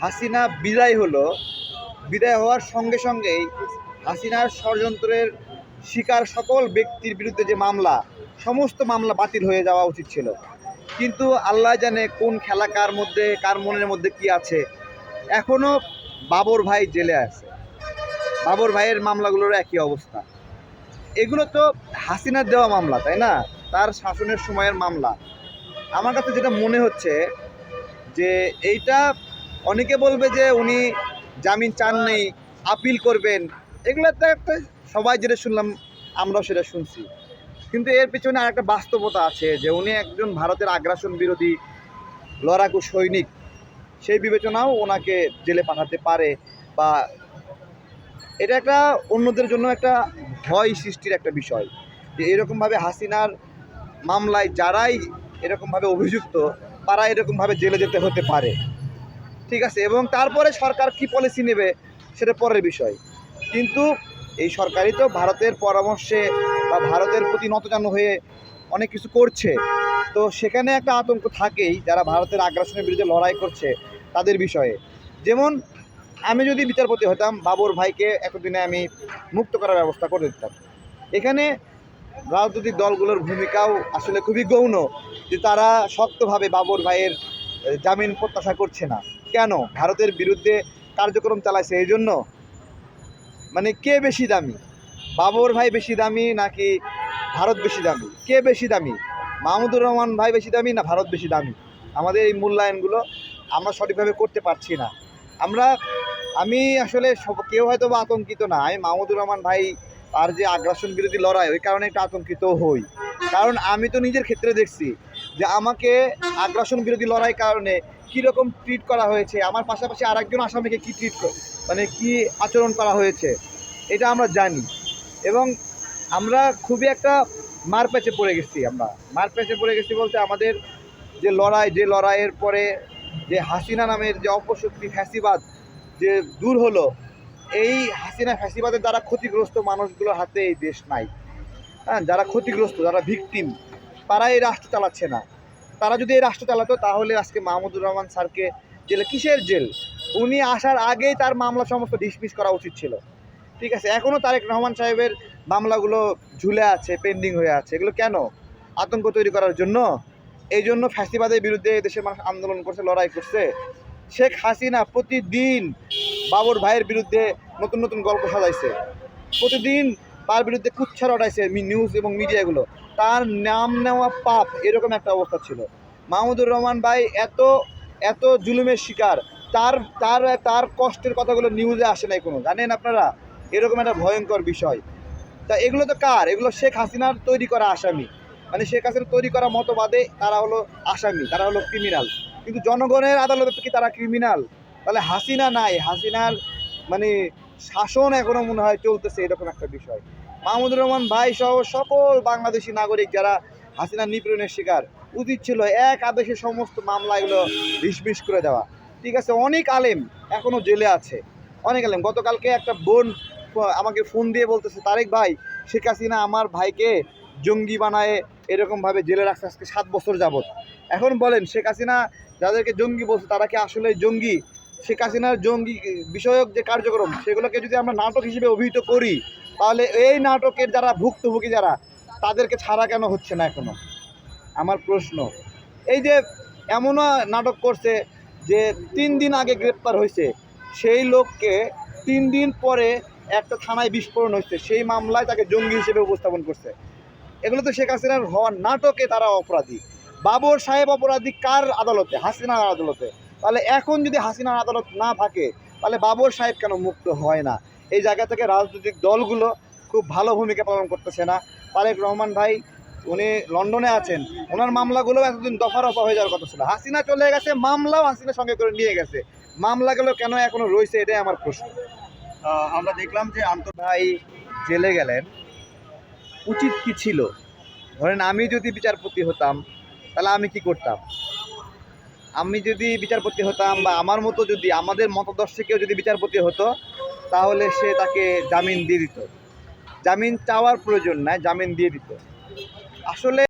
হাসিনা বিদায় হলো। বিদায় হওয়ার সঙ্গে সঙ্গেই হাসিনার ষড়যন্ত্রের শিকার সকল ব্যক্তির বিরুদ্ধে যে মামলা, সমস্ত মামলা বাতিল হয়ে যাওয়া উচিত ছিল। কিন্তু আল্লাহ জানে কোন খেলা কার মধ্যে, কার মনের মধ্যে কি আছে। এখনও বাবর ভাই জেলে আছে। বাবর ভাইয়ের মামলাগুলোর একই অবস্থা। এগুলো তো হাসিনার দেওয়া মামলা, তাই না? তার শাসনের সময়ের মামলা। আমার কাছে যেটা মনে হচ্ছে যে এইটা অনেকে বলবে যে উনি জামিন চান নেই আপিল করবেন। এগুলো তো একটা সবাই যেটা শুনলাম, আমরাও সেটা শুনছি। কিন্তু এর পিছনে আর একটা বাস্তবতা আছে যে উনি একজন ভারতের আগ্রাসন বিরোধী লড়াকু সৈনিক। সেই বিবেচনাও ওনাকে জেলে পাঠাতে পারে বা এটা একটা অন্যদের জন্য একটা ভয় সৃষ্টির একটা বিষয়। যে এরকমভাবে হাসিনার মামলায় যারাই এরকমভাবে অভিযুক্ত তারা এরকমভাবে জেলে যেতে হতে পারে। ঠিক আছে, এবং তারপরে সরকার কি পলিসি নেবে সেটা পরের বিষয়। কিন্তু এই সরকারই তো ভারতের পরামর্শে বা ভারতের প্রতি নতজান হয়ে অনেক কিছু করছে। তো সেখানে একটা আতঙ্ক থাকেই যারা ভারতের আগ্রাসনের বিরুদ্ধে লড়াই করছে তাদের বিষয়ে। যেমন আমি যদি বিচারপতি হতাম, বাবর ভাইকে এতদিনে আমি মুক্ত করার ব্যবস্থা করে দিতাম। এখানে রাজনৈতিক দলগুলোর ভূমিকাও আসলে খুবই গৌণ যে তারা শক্তভাবে বাবর ভাইয়ের জামিন প্রত্যাশা করছে না। কেন ভারতের বিরুদ্ধে কার্যক্রম চালাইছে? এই জন্য? মানে কে বেশি দামি? বাবর ভাই বেশি দামি নাকি ভারত বেশি দামি? কে বেশি দামি? মাহমুদুর রহমান ভাই বেশি দামি না ভারত বেশি দামি? আমাদের এই মূল্যায়নগুলো আমরা সঠিকভাবে করতে পারছি না। আমরা, আমি আসলে সব, কেউ হয়তো বা আতঙ্কিত না। আমি মাহমুদুর রহমান ভাই তার যে আগ্রাসন বিরোধী লড়াই, ওই কারণে একটু আতঙ্কিত হই। কারণ আমি তো নিজের ক্ষেত্রে দেখছি যে আমাকে আগ্রাসন বিরোধী লড়াই কারণে কীরকম ট্রিট করা হয়েছে? আমার পাশাপাশি আরেকজন আসামিকে কী ট্রিট মানে কি আচরণ করা হয়েছে? এটা আমরা জানি। এবং আমরা খুবই একটা মার মারপ্যাচে পড়ে গেছি আমরা। মার মারপ্যাচে পড়ে গেছি বলতে আমাদের যে লড়াই, যে লড়াইয়ের পরে যে হাসিনা নামের যে অপশক্তি ফ্যাসিবাদ যে দূর হলো, এই হাসিনা ফ্যাসিবাদের দ্বারা ক্ষতিগ্রস্ত মানুষগুলোর হাতে এই দেশ নাই। হ্যাঁ যারা ক্ষতিগ্রস্ত, যারা ভিকটিম তারা এই রাষ্ট্র চালাচ্ছে না। তারা যদি এই রাষ্ট্র চালাতো, তাহলে আজকে মাহমুদুর রহমান স্যারকে জেলে, কিসের জেল? উনি আসার আগেই তার মামলা সমস্ত ডিসমিস করা উচিত ছিল। ঠিক আছে এখনও তারেক রহমান সাহেবের মামলাগুলো ঝুলে আছে, পেন্ডিং হয়ে আছে। এগুলো কেন? আতঙ্ক তৈরি করার জন্য? এই জন্য ফ্যাসিবাদের বিরুদ্ধে দেশের মানুষ আন্দোলন করছে, লড়াই করছে। শেখ হাসিনা প্রতিদিন বাবর ভাইয়ের বিরুদ্ধে নতুন নতুন গল্প সাজাইছে। প্রতিদিন তার বিরুদ্ধে কুচ্ছা রটাইছে নিউজ এবং মিডিয়াগুলো। তার নাম নেওয়া পাপ, এরকম একটা অবস্থা ছিল। মাহমুদুর রহমান ভাই এত এত জুলুমের শিকার, তার তার তার কষ্টের কথাগুলো নিউজে আসে নাই কোনো। জানেন আপনারা? এরকম একটা ভয়ঙ্কর বিষয়। তা এগুলো তো কার? এগুলো শেখ হাসিনার তৈরি করা আসামি। মানে শেখ হাসিনার তৈরি করা মতবাদে তারা হলো আসামি, তারা হলো ক্রিমিনাল কিন্তু জনগণের আদালতে কি তারা ক্রিমিনাল তাহলে হাসিনা নাই। হাসিনার মানে শাসন এখনও মনে হয় চলতেছে, এরকম একটা বিষয়। মাহমুদুর রহমান ভাই সহ সকল বাংলাদেশি নাগরিক যারা হাসিনার নিপীড়নের শিকার, উচিত ছিল এক আদেশে সমস্ত মামলা এগুলো ডিসমিস করে দেওয়া। ঠিক আছে, অনেক আলেম এখনও জেলে আছে। অনেক আলেম। গতকালকে একটা বোন আমাকে ফোন দিয়ে বলতেছে, তারেক ভাই, শেখ হাসিনা আমার ভাইকে জঙ্গি বানায় এরকমভাবে জেলে রাখছে আজকে সাত বছর যাবত এখন বলেন, শেখ হাসিনা যাদেরকে জঙ্গি বলছে, তারা কি আসলে জঙ্গি? শেখ হাসিনার জঙ্গি বিষয়ক যে কার্যক্রম, সেগুলোকে যদি আমরা নাটক হিসেবে অভিহিত করি তাহলে এই নাটকের যারা ভুক্তভোগী যারা, তাদেরকে ছাড়া কেন হচ্ছে না এখনও? আমার প্রশ্ন। এই যে এমনও নাটক করছে যে তিন দিন আগে গ্রেপ্তার হয়েছে, সেই লোককে তিন দিন পরে একটা থানায় বিস্ফোরণ হচ্ছে সেই মামলায় তাকে জঙ্গি হিসেবে উপস্থাপন করছে। এগুলো তো শেখ হাসিনার হওয়ার নাটকে তারা অপরাধী। বাবর সাহেব অপরাধী কার আদালতে? হাসিনার আদালতে। তাহলে এখন যদি হাসিনার আদালত না থাকে, তাহলে বাবর সাহেব কেন মুক্ত হয় না? এই জায়গা থেকে রাজনৈতিক দলগুলো খুব ভালো ভূমিকা পালন করতেছে না। তারেক রহমান ভাই, উনি লন্ডনে আছেন ওনার মামলাগুলো এতদিন দফা রফা হয়ে যাওয়ার কথা ছিল। হাসিনা চলে গেছে, মামলাও হাসিনা সঙ্গে করে নিয়ে গেছে। মামলাগুলো কেন এখনও রয়েছে এটাই আমার প্রশ্ন। আমরা দেখলাম যে আন্তর ভাই জেলে গেলেন। উচিত কি ছিল? ধরেন আমি যদি বিচারপতি হতাম, তাহলে আমি কি করতাম? আমি যদি বিচারপতি হতাম বা আমার মতো যদি, আমাদের মতদর্শে কেউ যদি বিচারপতি হতো তাহলে সে তাকে জামিন দিয়ে দিত। জামিন চাওয়ার প্রয়োজন নাই জামিন দিয়ে দিত। আসলে